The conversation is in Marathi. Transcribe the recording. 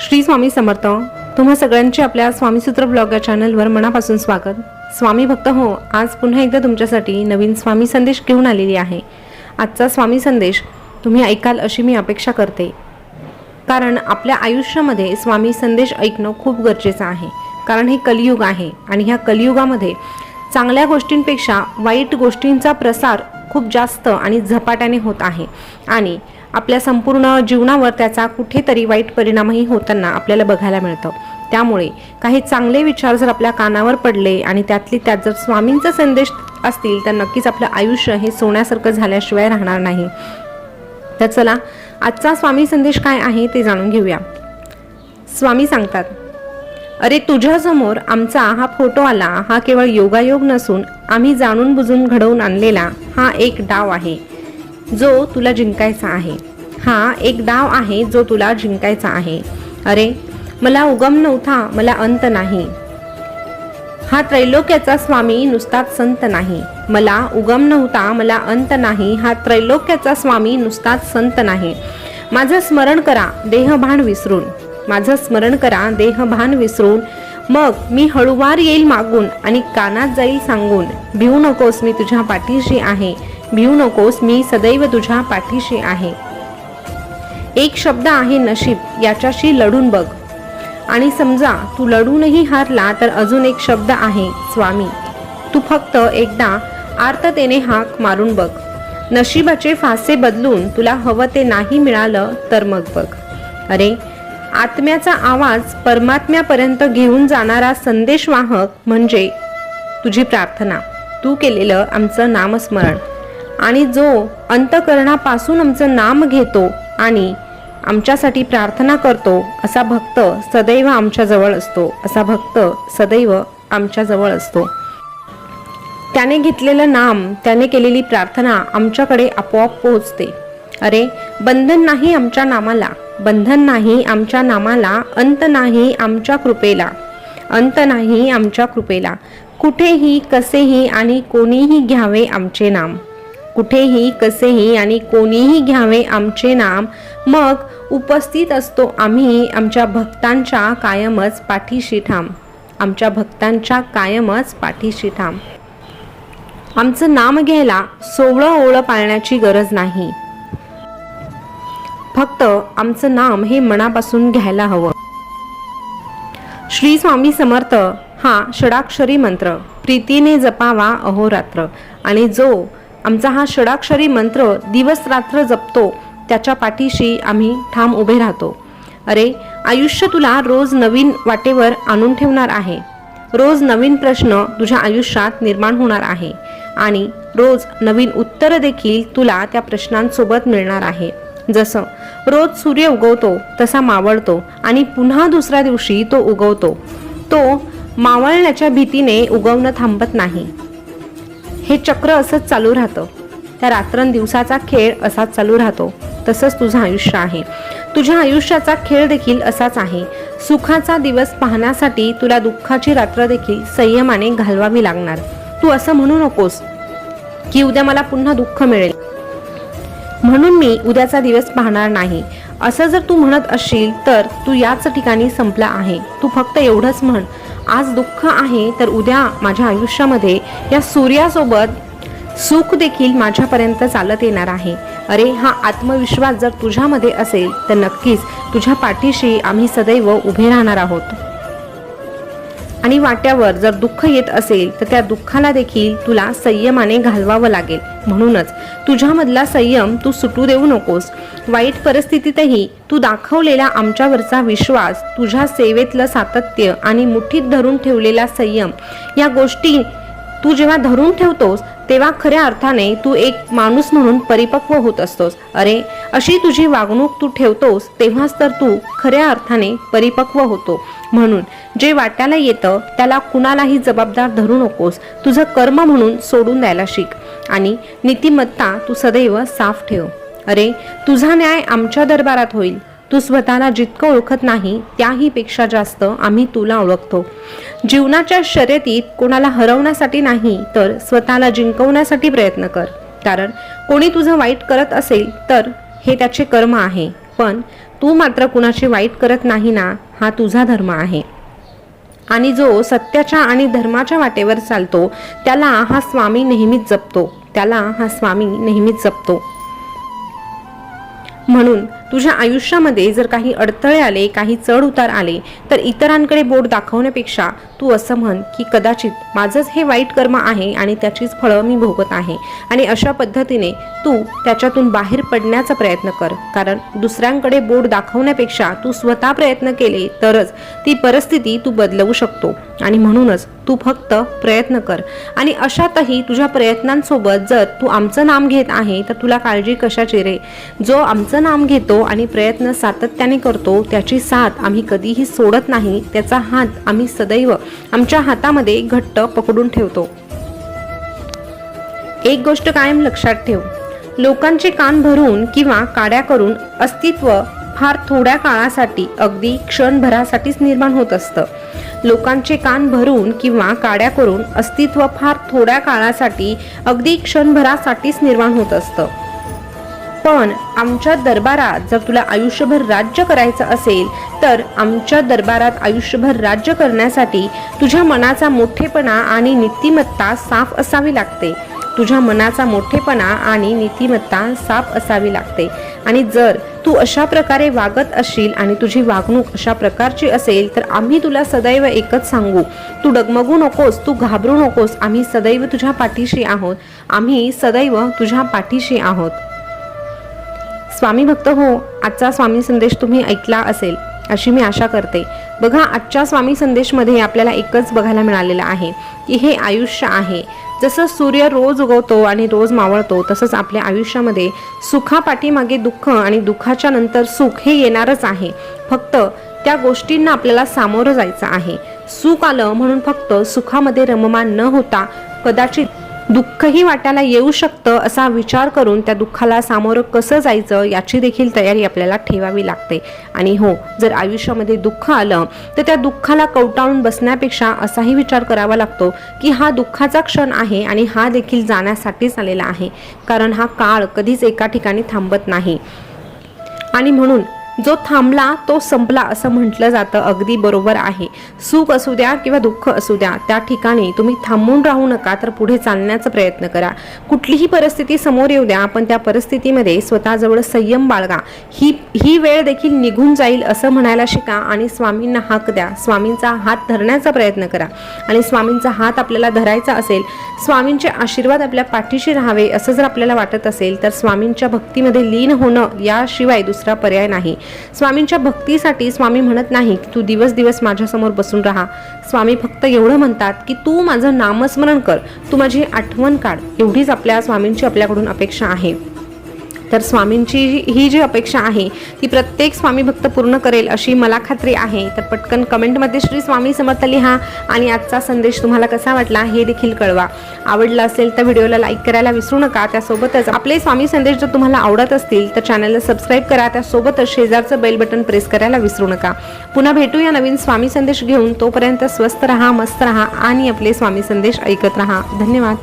श्री स्वामी समर्थ तुम्हा सगळ्यांचे आपल्या स्वामीसूत्र ब्लॉग या चॅनलवर मनापासून स्वागत. स्वामी भक्त हो आज पुन्हा एकदा तुमच्यासाठी नवीन स्वामी संदेश घेऊन आलेली आहे. आजचा स्वामी संदेश तुम्ही ऐकाल अशी मी अपेक्षा करते. कारण आपल्या आयुष्यामध्ये स्वामी संदेश ऐकणं खूप गरजेचं आहे. कारण हे कलियुग आहे आणि ह्या कलियुगामध्ये चांगल्या गोष्टींपेक्षा वाईट गोष्टींचा प्रसार खूप जास्त आणि झपाट्याने होत आहे. आणि आपल्या संपूर्ण जीवनावर त्याचा कुठेतरी वाईट परिणामही होताना आपल्याला बघायला मिळतं. त्यामुळे काही चांगले विचार जर आपल्या कानावर पडले आणि त्यातली त्यात जर स्वामींचा संदेश असतील तर नक्कीच आपलं आयुष्य हे सोन्यासारखं झाल्याशिवाय राहणार नाही. तर चला आजचा स्वामी संदेश काय आहे ते जाणून घेऊया. स्वामी सांगतात अरे तुझ्यासमोर आमचा हा फोटो आला हा केवळ योगायोग नसून आम्ही जाणून बुजून घडवून आणलेला हा एक डाव आहे. जो तुला जिंकायचा आहे. हा एक डाव आहे जो तुला जिंकायचा आहे. अरे मला उगम नव्हता मला अंत नाही. हा त्रैलोक्याचा स्वामी नुसताच संत नाही. मला उगम नव्हता मला अंत नाही. हा त्रैलोक्याचा स्वामी नुसताच संत नाही. माझं स्मरण करा देहभान विसरून. माझं स्मरण करा देहभान विसरून. मग मी हळूवार येईल मागून आणि कानात जाईल सांगून. भिवू नकोस मी तुझ्या पाठीशी आहे. भिऊ नकोस मी सदैव तुझ्या पाठीशी आहे. एक शब्द आहे नशीब याच्याशी लढून बघ. आणि समजा तू लढूनही हारला तर अजून एक शब्द आहे स्वामी. तू फक्त एकदा आर्ततेने हाक मारून बघ. नशिबाचे फासे बदलून तुला हवं ते नाही मिळालं तर मग बघ. अरे आत्म्याचा आवाज परमात्म्यापर्यंत घेऊन जाणारा संदेशवाहक म्हणजे तुझी प्रार्थना. तू केलेलं आमचं नामस्मरण. आणि जो अंतकरणापासून आमचं नाम घेतो आणि आमच्यासाठी प्रार्थना करतो असा भक्त सदैव आमच्याजवळ असतो. असा भक्त सदैव आमच्याजवळ असतो. त्याने घेतलेलं नाम त्याने केलेली प्रार्थना आमच्याकडे आपोआप पोहोचते. अरे बंधन नाही आमच्या नामाला. बंधन नाही आमच्या नामाला. अंत नाही आमच्या कृपेला. अंत नाही आमच्या कृपेला. कुठेही कसेही आणि कोणीही घ्यावे आमचे नाम. कुठेही कसेही आणि कोणीही घ्यावे आमचे नाम मग उपस्थित असतो आम्ही आमच्या भक्तांच्या कायमच पाठीशी ठाम आमच्या भक्तांच्या कायमच पाठीशी ठाम आमचं नाम घ्यायला सोवळं ओळं पाळण्याची गरज नाही. फक्त आमचं नाम हे मनापासून घ्यायला हवं. श्री स्वामी समर्थ हा षडाक्षरी मंत्र. प्रीतीने जपावा अहोरात्र. आणि जो आमचा हा षडाक्षरी मंत्र दिवस रात्र जपतो त्याच्या पाठीशी आम्ही ठाम उभे राहतो. अरे आयुष्य तुला रोज नवीन वाटेवर आणून ठेवणार आहे. रोज नवीन प्रश्न तुझ्या आयुष्यात निर्माण होणार आहे आणि रोज नवीन उत्तर देखील तुला त्या प्रश्नांसोबत मिळणार आहे. जसं रोज सूर्य उगवतो तसा मावळतो आणि पुन्हा दुसऱ्या दिवशी तो उगवतो. तो मावळण्याच्या भीतीने उगवणं थांबत नाही. हे चक्र असंच चालू राहतं. त्या रात्रंदिवसाचा खेळ असाच चालू राहतो. तसंच तुझं आयुष्य आहे. तुझ्या आयुष्याचा खेळ देखील असाच आहे. सुखाचा दिवस पाहण्यासाठी तुला दुःखाची रात्र देखील संयमाने घालवावी लागणार. तू असं म्हणू नकोस की उद्या मला पुन्हा दुःख मिळेल. म्हणून मी उद्याचा दिवस पाहणार नाही. असं जर तू म्हणत असशील तर तू याच ठिकाणी संपला आहे. तू फक्त एवढंच म्हण. आज दुःख आहे तर उद्या माझ्या आयुष्यामध्ये या सूर्यासोबत सुख देखील माझ्यापर्यंत चालत येणार आहे. अरे हा आत्मविश्वास जर तुझ्यामध्ये असेल तर नक्कीच तुझ्या पाठीशी आम्ही सदैव उभे राहणार आहोत. आणि वाट्यावर जर दुःख येत असेल तर त्या दुःखाला देखील तुला संयमाने घालवावं लागेल. म्हणूनच तुझ्यामधला संयम तू सुटू देऊ नकोस. वाईट परिस्थितीतही तू दाखवलेला आमच्यावरचा विश्वास तुझ्या सेवेतलं सातत्य आणि मुठीत धरून ठेवलेला संयम या गोष्टी तू जेव्हा धरून ठेवतोस तेव्हा खऱ्या अर्थाने तू एक माणूस म्हणून परिपक्व होत असतोस. अरे अशी तुझी वागणूक तू ठेवतोस तेव्हाच तर तू खऱ्या अर्थाने परिपक्व होतो. म्हणून जे वाट्याला येतं त्याला कुणालाही जबाबदार धरू नकोस. तुझं कर्म म्हणून सोडून द्यायला शिक. आणि नीतिमत्ता तू सदैव साफ ठेव. अरे तुझा न्याय आमच्या दरबारात होईल. तू स्वतःला जितकं ओळखत नाही त्याही पेक्षा जास्त आम्ही तुला ओळखतो. जीवनाच्या शर्यतीत कोणाला हरवण्यासाठी नाही तर स्वतःला जिंकवण्यासाठी प्रयत्न कर. कारण कोणी तुझं वाईट करत असेल तर हे त्याचे कर्म आहे. पण तू मात्र कुणाची वाईट करत नाही ना हा तुझा धर्म आहे. आणि जो सत्याच्या आणि धर्माच्या वाटेवर चालतो त्याला हा स्वामी नेहमीच जपतो. त्याला हा स्वामी नेहमीच जपतो. म्हणून तुझ्या आयुष्यामध्ये जर काही अडथळे आले काही चढ उतार आले तर इतरांकडे बोट दाखवण्यापेक्षा तू असं म्हण की कदाचित माझंच हे वाईट कर्म आहे आणि त्याचीच फळं मी भोगत आहे. आणि अशा पद्धतीने तू त्याच्यातून बाहेर पडण्याचा प्रयत्न कर. कारण दुसऱ्यांकडे बोट दाखवण्यापेक्षा तू स्वतः प्रयत्न केले तरच ती परिस्थिती तू बदलवू शकतो. आणि म्हणूनच तू फक्त प्रयत्न कर. आणि अशातही तुझ्या प्रयत्नांसोबत जर तू आमचं नाम घेत आहे तर तुला काळजी कशाची रे? जो आमचं नाम घेतो आणि प्रयत्न सातत्याने करतो त्याची साथ आम्ही कधीही सोडत नाही त्याचा हात आम्ही सदैव आमच्या हातामध्ये घट्ट पकडून ठेवतो. एक गोष्ट कायम लक्षात ठेव. लोकांचे कान भरून किंवा काड्या करून अस्तित्व फार थोड्या काळासाठी अगदी क्षणभरासाठीच निर्माण होत असतं. लोकांचे कान भरून किंवा काड्या करून अस्तित्व फार थोड्या काळासाठी अगदी क्षणभरासाठीच निर्माण होत असतं. पण आमच्या दरबारात जर तुला आयुष्यभर राज्य करायचं असेल तर आमच्या दरबारात आयुष्यभर राज्य करण्यासाठी तुझ्या मनाचा मोठेपणा आणि नीतिमत्ता साफ असावी लागते. तुझ्या मनाचा मोठेपणा आणि नीतिमत्ता साफ असावी लागते. आणि जर तू अशा प्रकारे वागत असशील आणि तुझी वागणूक अशा प्रकारची असेल तर आम्ही तुला सदैव एकच सांगू. तू डगमगू नकोस तू घाबरू नकोस. आम्ही सदैव तुझ्या पाठीशी आहोत. आम्ही सदैव तुझ्या पाठीशी आहोत. स्वामी भक्त हो आजचा स्वामी संदेश तुम्ही ऐकला असेल अशी मी आशा करते. बघा आजच्या स्वामी संदेशमध्ये आपल्याला एकच बघायला मिळालेलं आहे की हे आयुष्य आहे. जसं सूर्य रोज उगवतो आणि रोज मावळतो तसंच आपल्या आयुष्यामध्ये सुखापाठीमागे दुःख आणि दुःखाच्या नंतर सुख हे येणारच आहे. फक्त त्या गोष्टींना आपल्याला सामोरं जायचं आहे. सुख आलं म्हणून फक्त सुखामध्ये रममान न होता कदाचित दुःखही वाटायला येऊ शकतं असा विचार करून त्या दुःखाला सामोरं कसं जायचं याची देखील तयारी आपल्याला ठेवावी लागते. आणि हो जर आयुष्यामध्ये दुःख आलं तर त्या दुःखाला कवटाळून बसण्यापेक्षा असाही विचार करावा लागतो की हा दुःखाचा क्षण आहे आणि हा देखील जाण्यासाठीच आलेला आहे. कारण हा काळ कधीच एका ठिकाणी थांबत नाही. आणि म्हणून जो थांबला तो संपला असं म्हटलं जातं. अगदी बरोबर आहे. सुख असू द्या किंवा दुःख असू द्या त्या ठिकाणी तुम्ही थांबून राहू नका तर पुढे चालण्याचा प्रयत्न करा. कुठलीही परिस्थिती समोर येऊ द्या पण त्या परिस्थितीमध्ये स्वतःजवळ संयम बाळगा. ही ही वेळ देखील निघून जाईल असं म्हणायला शिका आणि स्वामींना हाक द्या. स्वामींचा हात धरण्याचा प्रयत्न करा. आणि स्वामींचा हात आपल्याला धरायचा असेल स्वामींचे आशीर्वाद आपल्या पाठीशी राहावे असं जर आपल्याला वाटत असेल तर स्वामींच्या भक्तीमध्ये लीन होणं याशिवाय दुसरा पर्याय नाही. स्वामींच्या भक्तीसाठी स्वामी म्हणत नाही की तू दिवस दिवस माझ्यासमोर बसून राहा. स्वामी फक्त एवढं म्हणतात की तू माझं नामस्मरण कर. तू माझी आठवण काढ. एवढीच आपल्या स्वामींची आपल्याकडून अपेक्षा आहे. तर स्वामींची ही जी अपेक्षा आहे ती प्रत्येक स्वामी भक्त पूर्ण करेल अशी मला खात्री आहे. तर पटकन कमेंटमध्ये श्री स्वामी समर्थ लिहा आणि आजचा संदेश तुम्हाला कसा वाटला हे देखील कळवा. आवडला असेल तर व्हिडिओला लाईक करायला विसरू नका. त्यासोबतच आपले स्वामी संदेश जर तुम्हाला आवडत असतील तर चॅनलला सबस्क्राईब करा. त्यासोबतच शेजारचं बेल बटन प्रेस करायला विसरू नका. पुन्हा भेटूया नवीन स्वामी संदेश घेऊन. तोपर्यंत स्वस्त रहा मस्त रहा आणि आपले स्वामी संदेश ऐकत रहा. धन्यवाद.